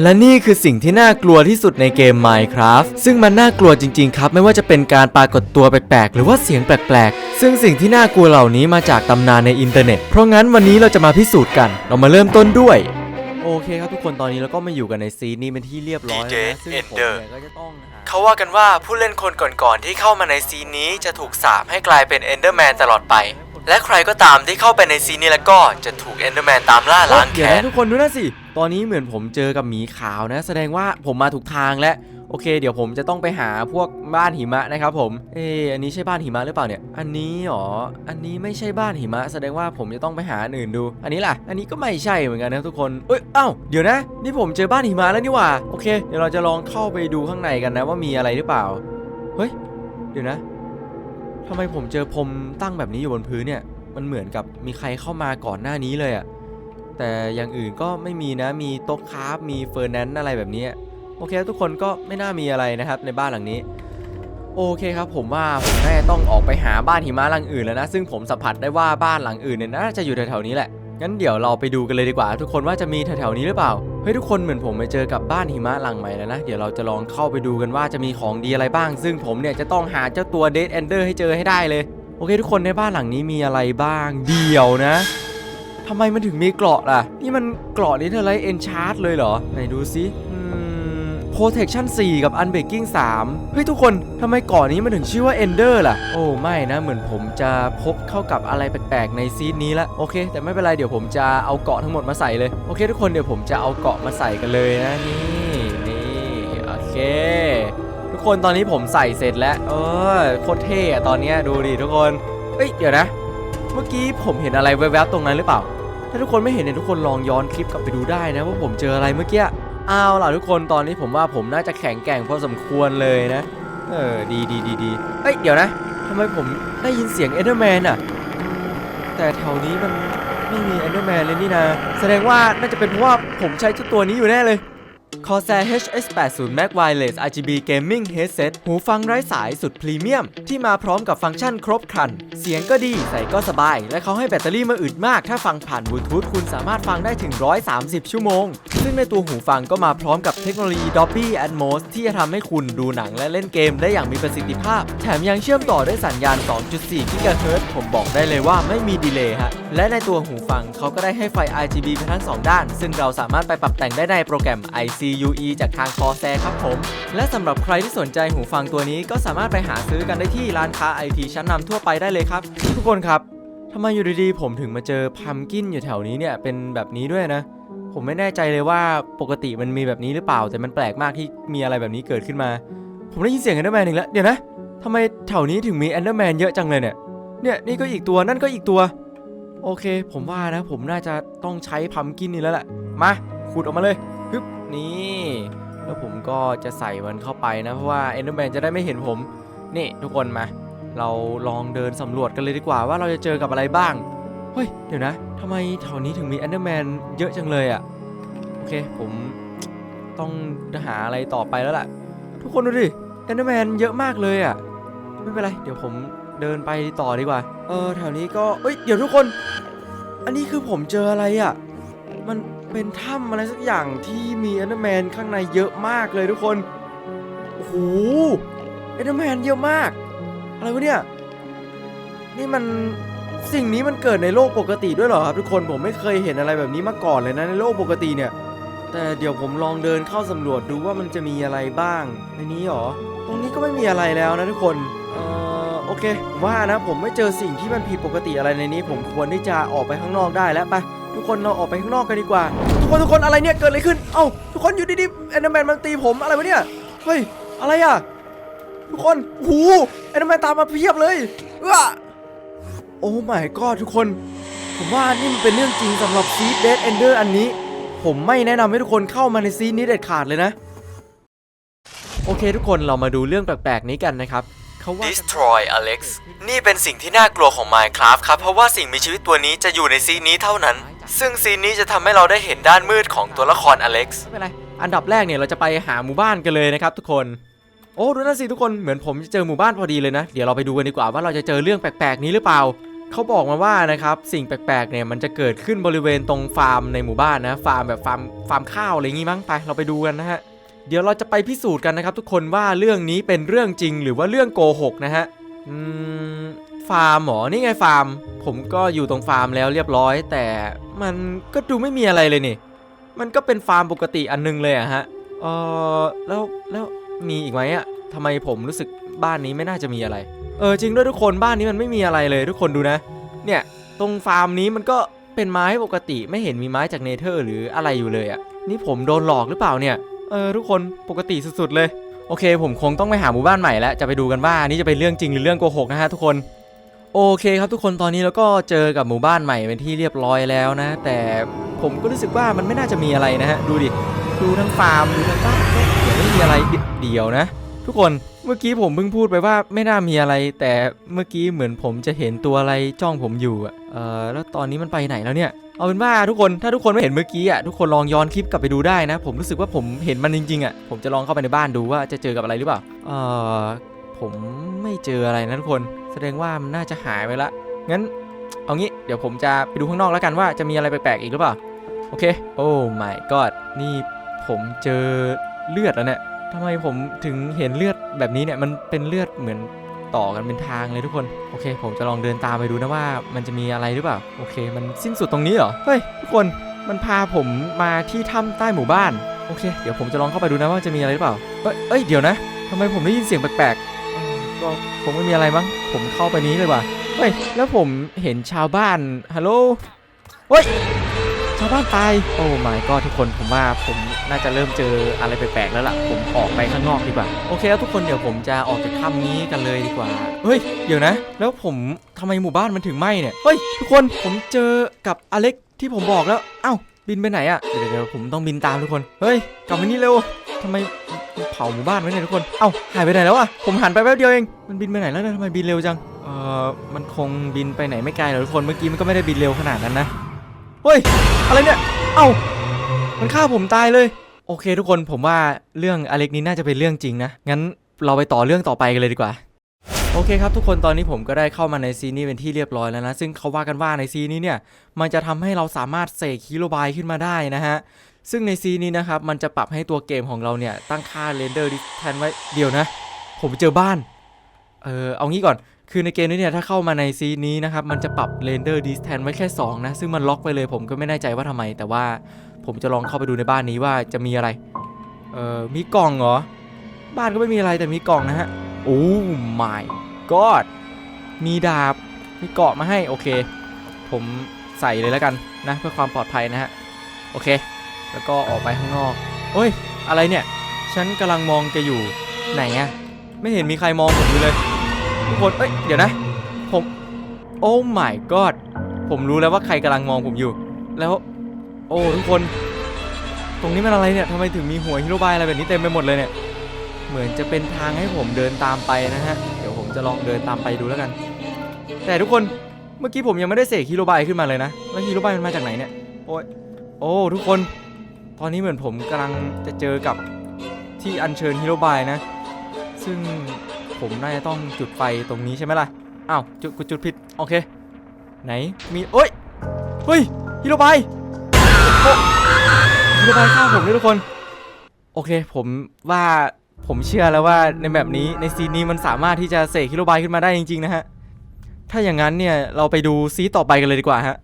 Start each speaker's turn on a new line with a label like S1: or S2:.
S1: และนี่คือสิ่งที่น่ากลัวที่สุดในเกม Minecraft ซึ่งมันน่ากลัวจริง ๆ ครับ ไม่ว่าจะเป็นการปรากฏตัวแปลกๆ หรือว่าเสียงแปลกๆ ซึ่งสิ่งที่น่ากลัวเหล่านี้มาจากตำนานในอินเทอร์เน็ต เพราะงั้นวันนี้เราจะมาพิสูจน์กัน เรามาเริ่มต้นด้วย โอเคครับทุกคนตอนนี้เราก็มาอยู่กันในซีนนี้เป็นที่เรียบร้อยแล้วนะซึ่งผมเนี่ยก็จะต้องหา เขาว่ากันว่าผู้เล่นคนก่อนๆที่เข้ามาในซีนนี้จะถูกสาปให้กลายเป็น Enderman ตลอดไป และใครก็ตามที่เข้าไปในซีนนี้แล้วก็จะถูก Enderman ตามล่าล้างแค้นทุกคนดูนะสิ ตอนนี้เหมือนผมเจอกับหมีขาวนะ แสดงว่าผมมาถูกทางแล้วโอเค เดี๋ยวผมจะต้องไปหาพวกบ้านหิมะนะครับผม เอออันนี้ใช่บ้านหิมะหรือเปล่าเนี่ย อันนี้หรอ อันนี้ไม่ใช่บ้านหิมะ แสดงว่าผมจะต้องไปหาอันอื่นดู อันนี้ล่ะ อันนี้ก็ไม่ใช่เหมือนกันนะทุกคน เอ้ยเอ้า เดี๋ยวนะ นี่ผมเจอบ้านหิมะแล้วนี่หว่า โอเค เดี๋ยวเราจะลองเข้าไปดูข้างในกันนะว่ามีอะไรหรือเปล่า เฮ้ย เดี๋ยวนะ ทำไมผมเจอพรมตั้งแบบนี้อยู่บนพื้นเนี่ย มันเหมือนกับมีใครเข้ามาก่อนหน้านี้เลยอะแต่อย่างอื่นก็ไม่มีนะ มีโต๊ะคราฟมีเฟอร์นันซ์อะไรแบบนี้ โอเคทุกคนก็ไม่น่ามีอะไรนะครับในบ้านหลังนี้ โอเคครับ ผมว่าผมน่าจะต้องออกไปหาบ้านหิมะหลังอื่นแล้วนะ ซึ่งผมสัมผัสได้ว่าบ้านหลังอื่นเนี่ยน่าจะอยู่แถวๆนี้แหละ งั้นเดี๋ยวเราไปดูกันเลยดีกว่า ทุกคนว่าจะมีแถวๆนี้หรือเปล่า เฮ้ยทุกคนเหมือนผมไปเจอกับบ้านหิมะหลังใหม่แล้วนะ เดี๋ยวเราจะลองเข้าไปดูกันว่าจะมีของดีอะไรบ้าง ซึ่งผมเนี่ยจะต้องหาเจ้าตัวเดทแอนเดอร์ให้เจอให้ได้เลย โอเคทุกคนในบ้านหลังนี้มีอะไรบ้างเดียวนะทำไมมันถึงมีเกราะล่ะ นี่มันเกราะนี้เธอไรเอนชาร์ดเลยเหรอ ไหนดูซิ protection 4 กับ unbreaking 3 เฮ้ยทุกคนทำไมเกราะนี้มันถึงชื่อว่า ender ล่ะ โอ้ไม่นะ เหมือนผมจะพบเข้ากับอะไรแปลกๆในซีนนี้ละ โอเค แต่ไม่เป็นไร เดี๋ยวผมจะเอาเกาะทั้งหมดมาใส่เลย โอเค ทุกคนเดี๋ยวผมจะเอาเกาะมาใส่กันเลยนะ นี่นี่โอเค ทุกคนตอนนี้ผมใส่เสร็จแล้ว เออโคตรเท่อะตอนเนี้ยดูดิทุกคนเอ้ยเดี๋ยวนะ เมื่อกี้ผมเห็นอะไรแวบๆตรงนั้นหรือเปล่าถ้าทุกคนไม่เห็นเนี่ยทุกคนลองย้อนคลิปกลับไปดูได้นะว่าผมเจออะไรเมื่อกี้ เอาล่ะทุกคนตอนนี้ผมว่าผมน่าจะแข็งแกร่งพอสมควรเลยนะ เออดีดีดีดีเอ้ยเดี๋ยวนะทำไมผมได้ยินเสียงเอเดอร์แมนอะแต่แถวนี้มันไม่มีเอเดอร์แมนเลยนี่นะ แสดงว่าน่าจะเป็นเพราะว่าผมใช้เจ้าตัวนี้อยู่แน่เลย Corsair HS80 Mac Wireless RGB Gaming Headset หูฟังไร้สายสุดพรีเมียม ที่มาพร้อมกับฟังก์ชันครบครัน เสียงก็ดีใส่ก็สบาย และเขาให้แบตเตอรี่มาอึดมาก ถ้าฟังผ่านบลูทูธคุณสามารถฟังได้ถึง 130 ชั่วโมง ซึ่งในตัวหูฟังก็มาพร้อมกับเทคโนโลยี Dolby Atmos ที่จะทำให้คุณดูหนังและเล่นเกมได้อย่างมีประสิทธิภาพ แถมยังเชื่อมต่อด้วยสัญญาณ 2.4 GHz ผมบอกได้เลยว่าไม่มีดีเลย์ฮะและในตัวหูฟังเขาก็ได้ให้ไฟ RGB ไปทั้ง 2 ด้าน ซึ่งเราสามารถไปปรับแต่งได้ในโปรแกรม CUE จากทาง Corsair ครับผม และสำหรับใครที่สนใจหูฟังตัวนี้ก็สามารถไปหาซื้อกันได้ที่ร้านค้า IT ชั้นนำทั่วไปได้เลยครับ ทุกคนครับทำไมอยู่ดีๆ ผมถึงมาเจอพัมกินอยู่แถวนี้เนี่ยเป็นแบบนี้ด้วยนะ ผมไม่แน่ใจเลยว่าปกติมันมีแบบนี้หรือเปล่า แต่มันแปลกมากที่มีอะไรแบบนี้เกิดขึ้นมา ผมได้ยินเสียงแอนเดอร์แมนอีกแล้วเดี๋ยวนะทำไมแถวนี้ถึงมีแอนเดอร์แมนเยอะจังเลยเนี่ยเนี่ยนี่ก็อีกตัวนั่นก็อีกตัว โอเค ผมว่านะ ผมน่าจะต้องใช้พัมกินนี่แล้วแหละมาขุดออกมาเลยฮึบ นี่แล้วผมก็จะใส่มันเข้าไปนะเพราะว่าเอนเดอร์แมนจะได้ไม่เห็นผม นี่ทุกคนมา เราลองเดินสำรวจกันเลยดีกว่าว่าเราจะเจอกับอะไรบ้าง เฮ้ย เดี๋ยวนะทำไมแถวนี้ถึงมีแอนเดอร์แมนเยอะจังเลยอะ่ะ โอเคผมต้องหาอะไรต่อไปแล้วล่ะ ทุกคนดูดิแอนเดอร์แมนเยอะมากเลยอะ่ะ ไม่เป็นไร เดี๋ยวผมเดินไปต่อดีกว่า เออแถวนี้ก็เอ้ยเดี๋ยวทุกคน อันนี้คือผมเจออะไรอะ่ะ มัน เป็นถ้ำอะไรสักอย่างที่มีแอนเดอร์แมนข้างในเยอะมากเลยทุกคน โอ้โหแอนเดอร์แมนเยอะมาก อะไรวะเนี่ย นี่มันสิ่งนี้มันเกิดในโลกปกติด้วยเหรอครับทุกคน ผมไม่เคยเห็นอะไรแบบนี้มาก่อนเลยนะในโลกปกติเนี่ย แต่เดี๋ยวผมลองเดินเข้าสำรวจดูว่ามันจะมีอะไรบ้าง ในนี้หรอ ตรงนี้ก็ไม่มีอะไรแล้วนะทุกคน เอ่อโอเคว่านะผมไม่เจอสิ่งที่มันผิดปกติอะไรในนี้ ผมควรที่จะออกไปข้างนอกได้แล้วไป ทุกคนเราออกไปข้างนอกกันดีกว่า ทุกคนทุกคนอะไรเนี่ยเกิดอะไรขึ้น เอ้าทุกคนอยู่ดีๆแอนด์แมนมันตีผมอะไรวะเนี่ย เฮ้ยอะไรอะ ทุกคนหูแอนด์แมนตามมาเพียบเลยเอ้อโอ้ my god ทุกคน ผมว่านี่มันเป็นเรื่องจริงสำหรับซีดเดดเอนเดอร์อันนี้ ผมไม่แนะนำให้ทุกคนเข้ามาในซีดนี้เด็ดขาดเลยนะ โอเคทุกคนเรามาดูเรื่องแปลกๆนี้กันนะครับ เขาว่า Destroy Alex นี่เป็นสิ่งที่น่ากลัวของ Minecraft ครับ เพราะว่าสิ่งมีชีวิตตัวนี้จะอยู่ในซีนนี้เท่านั้น ซึ่งซีนนี้จะทำให้เราได้เห็นด้านมืดของตัวละคร Alex ไม่เป็นไร อันดับแรกเนี่ยเราจะไปหาหมู่บ้านกันเลยนะครับทุกคน โอ้ดูนั่นสิทุกคน เหมือนผมจะเจอหมู่บ้านพอดีเลยนะ เดี๋ยวเราไปดูกันดีกว่าว่าเราจะเจอเรื่องแปลกๆนี้หรือเปล่าดเขาบอกมาว่านะครับสิ่งแปลกๆเนี่ยมันจะเกิดขึ้นบริเวณตรงฟาร์มในหมู่บ้านนะ ฟาร์มแบบฟาร์มฟาร์มข้าวอะไรอย่างงี้มั้งไป เราไปดูกันนะฮะ เดี๋ยวเราจะไปพิสูจน์กันนะครับ ทุกคนว่าเรื่องนี้เป็นเรื่องจริงหรือว่าเรื่องโกหกนะฮะอืมฟาร์มหมอนี่ไงฟาร์ม ผมก็อยู่ตรงฟาร์มแล้วเรียบร้อย แต่มันก็ดูไม่มีอะไรเลยนี่ มันก็เป็นฟาร์มปกติอันนึงเลยอะฮะเออแล้วแล้วมีอีกไหมอะทำไมผมรู้สึกบ้านนี้ไม่น่าจะมีอะไร เออจริงด้วยทุกคนบ้านนี้มันไม่มีอะไรเลย ทุกคนดูนะ เนี่ยตรงฟาร์มนี้มันก็เป็นไม้ปกติไม่เห็นมีไม้จากเนเธอร์ หรืออะไรอยู่เลยอะนี่ผมโดนหลอกหรือเปล่าเนี่ย เออทุกคนปกติสุดๆเลย โอเค ผมคงต้องไปหาหมู่บ้านใหม่แล้ว จะไปดูกันว่านนี้จะเป็นเรื่องจริงหรือเรื่องโกหกนะฮะทุกคน โอเคครับทุกคนตอนนี้เราก็เจอกับหมู่บ้านใหม่เป็นที่เรียบร้อยแล้วนะ แต่ผมก็รู้สึกว่ามันไม่น่าจะมีอะไรนะฮะดูดิดูทั้งฟาร์มดูทั้งบ้านก็เดี๋ยวไม่มีอะไรเดียวนะ ทุกคนเมื่อกี้ผมเพิ่งพูดไปว่าไม่น่ามีอะไร แต่เมื่อกี้เหมือนผมจะเห็นตัวอะไรจ้องผมอยู่อะเออแล้วตอนนี้มันไปไหนแล้วเนี่ย เอาเป็นว่าทุกคนถ้าทุกคนไม่เห็นเมื่อกี้อะทุกคนลองย้อนคลิปกลับไปดูได้นะ ผมรู้สึกว่าผมเห็นมันจริงๆอะผมจะลองเข้าไปในบ้านดูว่าจะเจอกับอะไรหรือเปล่าเออผมไม่เจออะไรนะทุกคน แสดงว่ามันน่าจะหายไปละงั้นเอางี้เดี๋ยวผมจะไปดูข้างนอกแล้วกันว่าจะมีอะไรแปลกๆอีกหรือเปล่าโอเคโอ้ my god นี่ผมเจอเลือดแล้วเนี่ยทำไมผมถึงเห็นเลือดแบบนี้เนี่ยมันเป็นเลือดเหมือน ต่อกันเป็นทางเลยทุกคน โอเค ผมจะลองเดินตามไปดูนะว่ามันจะมีอะไรหรือเปล่า โอเค มันสิ้นสุดตรงนี้เหรอ เฮ้ยทุกคน มันพาผมมาที่ถ้ำใต้หมู่บ้าน โอเค เดี๋ยวผมจะลองเข้าไปดูนะว่าจะมีอะไรหรือเปล่า เอ้ยเอ้ย เดี๋ยวนะทำไมผมได้ยินเสียงแปลกๆก็คงไม่มีอะไรมั้ง ผมเข้าไปนี้เลยว่ะ เฮ้ย แล้วผมเห็นชาวบ้าน ฮัลโหล เฮ้ยาวบ้านตาย โอ้ my god ทุกคนผมว่าผมน่าจะเริ่มเจออะไรแปลกๆแล้วล่ะ ผมออกไปข้างนอกดีกว่า โอเคแล้วทุกคนเดี๋ยวผมจะออกจากถ้ำนี้กันเลยดีกว่า เฮ้ย เดี๋ยวนะ แล้วผมทำไมหมู่บ้านมันถึงไหม้เนี่ย เฮ้ย ทุกคนผมเจอกับอเล็กที่ผมบอกแล้ว เอ้า บินไปไหนอะเดี๋ยวเดี๋ยวผมต้องบินตามทุกคน เฮ้ย กลับมานี่เร็วทำไมเผาหมู่บ้านไว้เนี่ยทุกคน เอ้าหายไปไหนแล้วอะผมหันไปแป๊บเดียวเอง มันบินไปไหนแล้วเนี่ยทำไมบินเร็วจัง เอ่อ มันคงบินไปไหนไม่ไกลหรอกทุกคน เมื่อกี้มันก็ไม่ได้บินเร็วขนาดนั้นนะ เฮ้ย อะไรเนี่ย เอ้า มันฆ่าผมตายเลย โอเค ทุกคนผมว่าเรื่องอเล็กนี้น่าจะเป็นเรื่องจริงนะ งั้นเราไปต่อเรื่องต่อไปกันเลยดีกว่า โอเคครับทุกคนตอนนี้ผมก็ได้เข้ามาในซีนี้เป็นที่เรียบร้อยแล้วนะ ซึ่งเขาว่ากันว่าในซีนนี้เนี่ย มันจะทำให้เราสามารถเสกฮิโรบายขึ้นมาได้นะฮะ ซึ่งในซีนนี้นะครับ มันจะปรับให้ตัวเกมของเราเนี่ยตั้งค่าเรนเดอร์ดิสแทนไว้เดี๋ยวนะ ผมเจอบ้าน เออเอางี้ก่อน คือในเกมนี้เนี่ยถ้าเข้ามาในซีนนี้นะครับ มันจะปรับเรนเดอร์ดิสแทนไว้แค่ 2 นะ ซึ่งมันล็อกไปเลยผมก็ไม่แน่ใจว่าทำไม แต่ว่าผมจะลองเข้าไปดูในบ้านนี้ว่าจะมีอะไร เออมีกล่องเหรอ บ้านก็ไม่มีอะไรแต่มีกล่องนะฮะ โอ้ my god มีดาบ มีเกราะมาให้ โอเค ผมใส่เลยแล้วกันนะ เพื่อความปลอดภัยนะฮะ โอเค แล้วก็ออกไปข้างนอกเอ้ย อะไรเนี่ย ฉันกำลังมองแกอยู่ ไหนอะไม่เห็นมีใครมองผมอยู่เลย ทุกคน เอ้ย เดี๋ยวนะ ผม โอ้ my god ผมรู้แล้วว่าใครกำลังมองผมอยู่ แล้ว โอ้ ทุกคน ตรงนี้มันอะไรเนี่ยทำไมถึงมีหัวฮิโรบายอะไรแบบนี้เต็มไปหมดเลยเนี่ย เหมือนจะเป็นทางให้ผมเดินตามไปนะฮะ เดี๋ยวผมจะลองเดินตามไปดูแล้วกัน แต่ทุกคน เมื่อกี้ผมยังไม่ได้เสกฮิโรบายขึ้นมาเลยนะ แล้วฮิโรบายมันมาจากไหนเนี่ย โอ้ย โอ้ ทุกคน ตอนนี้เหมือนผมกำลังจะเจอกับที่อัญเชิญฮิโรบายนะ ซึ่ง ผมน่าจะต้องจุดไฟตรงนี้ใช่ไหมล่ะอ้าวจุดกูจุดผิดโอเค ไหนมีโอ้ยเฮ้ยฮิโรบายฮิโรบายฆ่าผมด้วยทุกคน โอเคผมว่าผมเชื่อแล้วว่าในแบบนี้ในซีนนี้มันสามารถที่จะเสกฮิโรบายขึ้นมาได้จริงๆนะฮะถ้าอย่างนั้นเนี่ยเราไปดูซีต่อไปกันเลยดีกว่าฮะ